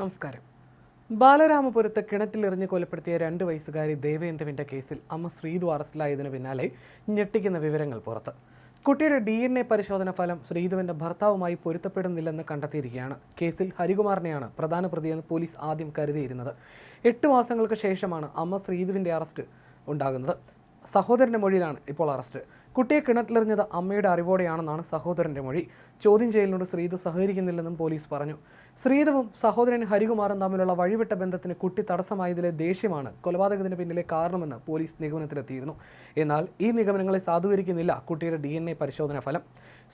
നമസ്കാരം. ബാലരാമപുരത്ത് കിണറ്റിലെറിഞ്ഞ് കൊലപ്പെടുത്തിയ രണ്ട് വയസ്സുകാരി ദേവേന്ദ്രവിന്റെ കേസിൽ അമ്മ ശ്രീതു അറസ്റ്റിലായതിനു പിന്നാലെ ഞെട്ടിക്കുന്ന വിവരങ്ങൾ പുറത്ത്. കുട്ടിയുടെ ഡി എൻ എ പരിശോധന ഫലം ശ്രീതുവിന്റെ ഭർത്താവുമായി പൊരുത്തപ്പെടുന്നില്ലെന്ന് കണ്ടെത്തിയിരിക്കുകയാണ്. കേസിൽ ഹരികുമാറിനെയാണ് പ്രധാന പ്രതിയെന്ന് പോലീസ് ആദ്യം കരുതിയിരുന്നത്. എട്ട് മാസങ്ങൾക്ക് ശേഷമാണ് അമ്മ ശ്രീതുവിന്റെ അറസ്റ്റ് ഉണ്ടാകുന്നത്. സഹോദരന്റെ മൊഴിയിലാണ് ഇപ്പോൾ അറസ്റ്റ്. കുട്ടിയെ കിണറ്റിലെറിഞ്ഞത് അമ്മയുടെ അറിവോടെയാണെന്നാണ് സഹോദരന്റെ മൊഴി. ചോദ്യം ചെയ്യലിനോട് ശ്രീധു സഹകരിക്കുന്നില്ലെന്നും പോലീസ് പറഞ്ഞു. ശ്രീധുവും സഹോദരൻ ഹരികുമാറും തമ്മിലുള്ള വഴിവിട്ട ബന്ധത്തിന് കുട്ടി തടസ്സമായതിലെ ദേഷ്യമാണ് കൊലപാതകത്തിന് പിന്നിലെ കാരണമെന്ന് പോലീസ് നിഗമനത്തിലെത്തിയിരുന്നു. എന്നാൽ ഈ നിഗമനങ്ങളെ സാധൂകരിക്കുന്നില്ല കുട്ടിയുടെ ഡി പരിശോധനാ ഫലം.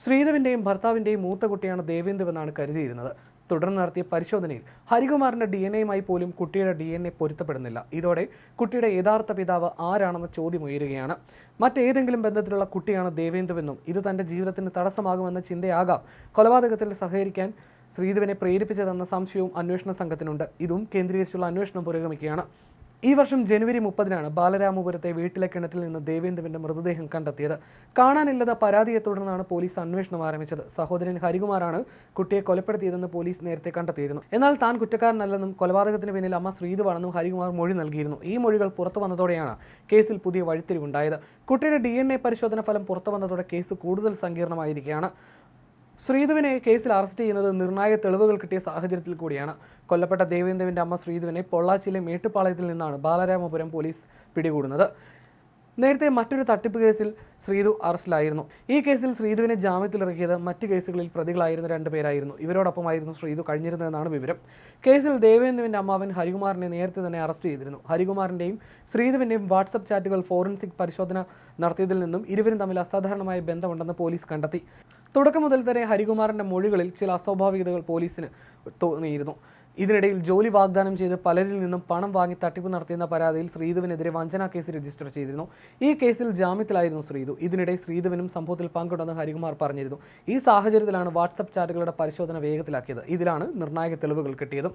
ശ്രീധുവിന്റെയും ഭർത്താവിന്റെയും മൂത്ത കുട്ടിയാണ് ദേവേന്ദുവെന്നാണ് കരുതിയിരുന്നത്. തുടർന്ന് നടത്തിയ പരിശോധനയിൽ ഹരികുമാറിന്റെ ഡി എൻ എയുമായി പോലും കുട്ടിയുടെ ഡി എൻ എ പൊരുത്തപ്പെടുന്നില്ല. ഇതോടെ കുട്ടിയുടെ യഥാർത്ഥ പിതാവ് ആരാണെന്ന ചോദ്യം ഉയരുകയാണ്. മറ്റേതെങ്കിലും ബന്ധത്തിലുള്ള കുട്ടിയാണ് ദേവേന്ദുവെന്നും ഇത് തന്റെ ജീവിതത്തിന് തടസ്സമാകുമെന്ന ചിന്തയാകാം. കൊലപാതകത്തിൽ സഹകരിക്കാൻ ശ്രീധുവിനെ പ്രേരിപ്പിച്ചതെന്ന സംശയവും അന്വേഷണ സംഘത്തിനുണ്ട്. ഇതും കേന്ദ്രീകരിച്ചുള്ള അന്വേഷണം പുരോഗമിക്കുകയാണ്. ഈ വർഷം ജനുവരി മുപ്പതിനാണ് ബാലരാമപുരത്തെ വീട്ടിലെ കിണറ്റിൽ നിന്ന് ദേവേന്ദ്രന്റെ മൃതദേഹം കണ്ടെത്തിയത്. കാണാനില്ലത പരാതിയെ തുടർന്നാണ് പോലീസ് അന്വേഷണം ആരംഭിച്ചത്. സഹോദരൻ ഹരികുമാറാണ് കുട്ടിയെ കൊലപ്പെടുത്തിയതെന്ന് പോലീസ് നേരത്തെ കണ്ടെത്തിയിരുന്നു. എന്നാൽ താൻ കുറ്റക്കാരനല്ലെന്നും കൊലപാതകത്തിന് പിന്നിൽ അമ്മ ശ്രീധുവാണെന്നും ഹരികുമാർ മൊഴി നൽകിയിരുന്നു. ഈ മൊഴികൾ പുറത്തു വന്നതോടെയാണ് കേസിൽ പുതിയ വഴിത്തിരിവുണ്ടായത്. കുട്ടിയുടെ ഡി പരിശോധന ഫലം പുറത്തു വന്നതോടെ കേസ് കൂടുതൽ സങ്കീർണമായിരിക്കുകയാണ്. ശ്രീധുവിനെ കേസിൽ അറസ്റ്റ് ചെയ്യുന്നത് നിർണായക തെളിവുകൾ കിട്ടിയ സാഹചര്യത്തിൽ കൂടിയാണ്. കൊല്ലപ്പെട്ട ദേവേന്ദ്രവിന്റെ അമ്മ ശ്രീധുവിനെ പൊള്ളാച്ചിയിലെ മേട്ടുപ്പാളയത്തിൽ നിന്നാണ് ബാലരാമപുരം പോലീസ് പിടികൂടുന്നത്. നേരത്തെ മറ്റൊരു തട്ടിപ്പ് കേസിൽ ശ്രീധു അറസ്റ്റിലായിരുന്നു. ഈ കേസിൽ ശ്രീധുവിനെ ജാമ്യത്തിലിറക്കിയത് മറ്റു കേസുകളിൽ പ്രതികളായിരുന്ന രണ്ടുപേരായിരുന്നു ഇവരോടൊപ്പമായിരുന്നു ശ്രീധു കഴിഞ്ഞിരുന്നതെന്നാണ് വിവരം. കേസിൽ ദേവേന്ദ്രവിന്റെ അമ്മാവൻ ഹരികുമാറിനെ നേരത്തെ തന്നെ അറസ്റ്റ് ചെയ്തിരുന്നു. ഹരികുമാറിന്റെയും ശ്രീധുവിന്റെയും വാട്സപ്പ് ചാറ്റുകൾ ഫോറൻസിക് പരിശോധന നടത്തിയതിൽ നിന്നും ഇരുവരും തമ്മിൽ അസാധാരണമായ ബന്ധമുണ്ടെന്ന് പോലീസ് കണ്ടെത്തി. തുടക്കം മുതൽ തന്നെ ഹരികുമാറിന്റെ മൊഴികളിൽ ചില അസ്വാഭാവികതകൾ പോലീസിന് തോന്നിയിരുന്നു. ഇതിനിടയിൽ ജോലി വാഗ്ദാനം ചെയ്ത് പലരിൽ നിന്നും പണം വാങ്ങി തട്ടിപ്പ് നടത്തിയെന്ന പരാതിയിൽ ശ്രീധുവിനെതിരെ വഞ്ചനാ കേസ് രജിസ്റ്റർ ചെയ്തിരുന്നു. ഈ കേസിൽ ജാമ്യത്തിലായിരുന്നു ശ്രീധു. ഇതിനിടെ ശ്രീധുവിനും സംഭവത്തിൽ പങ്കുണ്ടെന്ന് ഹരികുമാർ പറഞ്ഞിരുന്നു. ഈ സാഹചര്യത്തിലാണ് വാട്സപ്പ് ചാറ്റുകളുടെ പരിശോധന വേഗത്തിലാക്കിയത്. ഇതിലാണ് നിർണായക തെളിവുകൾ കിട്ടിയത്.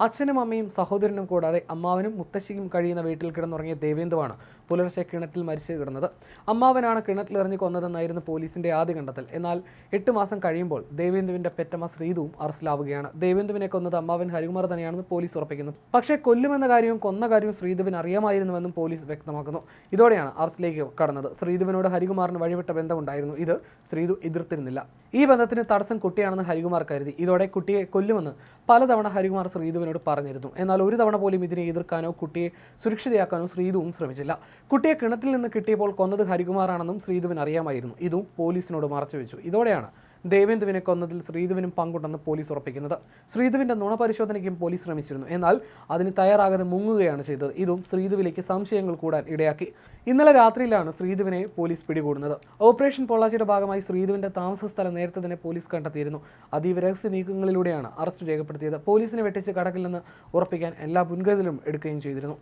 അച്ഛനും അമ്മയും സഹോദരനും കൂടാതെ അമ്മാവനും മുത്തശ്ശിക്കും കഴിയുന്ന വീട്ടിൽ കിടന്നുറങ്ങിയ ദേവേന്ദുവാണ് പുലർച്ചെ കിണറ്റിൽ മരിച്ചു കിടന്നത്. അമ്മാവനാണ് കിണറ്റിലെറിഞ്ഞ് കൊന്നതെന്നായിരുന്നു പോലീസിന്റെ ആദ്യ കണ്ടെത്തൽ. എന്നാൽ എട്ട് മാസം കഴിയുമ്പോൾ ദേവേന്ദുവിന്റെ പെറ്റമ്മ ശ്രീധുവും അറസ്റ്റിലാവുകയാണ്. ദേവേന്ദുവിനെ കൊന്നത് അമ്മാവൻ ഹരികുമാർ തന്നെയാണെന്ന് പോലീസ് ഉറപ്പിക്കുന്നു. പക്ഷേ കൊല്ലുമെന്ന കാര്യവും കൊന്ന കാര്യവും ശ്രീധുവിന് അറിയാമായിരുന്നുവെന്നും പോലീസ് വ്യക്തമാക്കുന്നു. ഇതോടെയാണ് അറസ്റ്റിലേക്ക് കടന്നത്. ശ്രീധുവിനോട് ഹരികുമാറിന് വഴിവിട്ട ബന്ധമുണ്ടായിരുന്നു. ഇത് ശ്രീധു എതിർത്തിരുന്നില്ല. ഈ ബന്ധത്തിന് തടസ്സം കുട്ടിയാണെന്ന് ഹരികുമാർ കരുതി. ഇതോടെ കുട്ടിയെ കൊല്ലുമെന്ന് പലതവണ ഹരികുമാർ ശ്രീധുവിനോട് പറഞ്ഞിരുന്നു. എന്നാൽ ഒരു തവണ പോലും ഇതിനെ എതിർക്കാനോ കുട്ടിയെ സുരക്ഷിതയാക്കാനോ ശ്രീധുവും ശ്രമിച്ചില്ല. കുട്ടിയെ കിണറ്റിൽ നിന്ന് കിട്ടിയപ്പോൾ കൊന്നത് ഹരികുമാറാണെന്നും ശ്രീധുവിന് അറിയാമായിരുന്നു. ഇതും പോലീസിനോട് മറച്ചുവെച്ചു. ഇതോടെയാണ് ദേവേന്ദ്രവിനെ കൊന്നതിൽ ശ്രീധുവിനും പങ്കുണ്ടെന്ന് പോലീസ് ഉറപ്പിക്കുന്നത്. ശ്രീധുവിന്റെ നുണ പരിശോധനയ്ക്കും പോലീസ് ശ്രമിച്ചിരുന്നു. എന്നാൽ അതിന് തയ്യാറാകാതെ മുങ്ങുകയാണ് ചെയ്തത്. ഇതും ശ്രീധുവിലേക്ക് സംശയങ്ങൾ കൂടാൻ ഇടയാക്കി. ഇന്നലെ രാത്രിയിലാണ് ശ്രീധുവിനെ പോലീസ് പിടികൂടുന്നത്. ഓപ്പറേഷൻ പൊള്ളാച്ചിയുടെ ഭാഗമായി ശ്രീധുവിന്റെ താമസ സ്ഥലം നേരത്തെ തന്നെ പോലീസ് കണ്ടെത്തിയിരുന്നു. അതീവ രഹസ്യ നീക്കങ്ങളിലൂടെയാണ് അറസ്റ്റ് രേഖപ്പെടുത്തിയത്. പോലീസിനെ വെട്ടിച്ച് കടക്കില്ലെന്ന് ഉറപ്പിക്കാൻ എല്ലാ മുൻകരുതലും എടുക്കുകയും ചെയ്തിരുന്നു.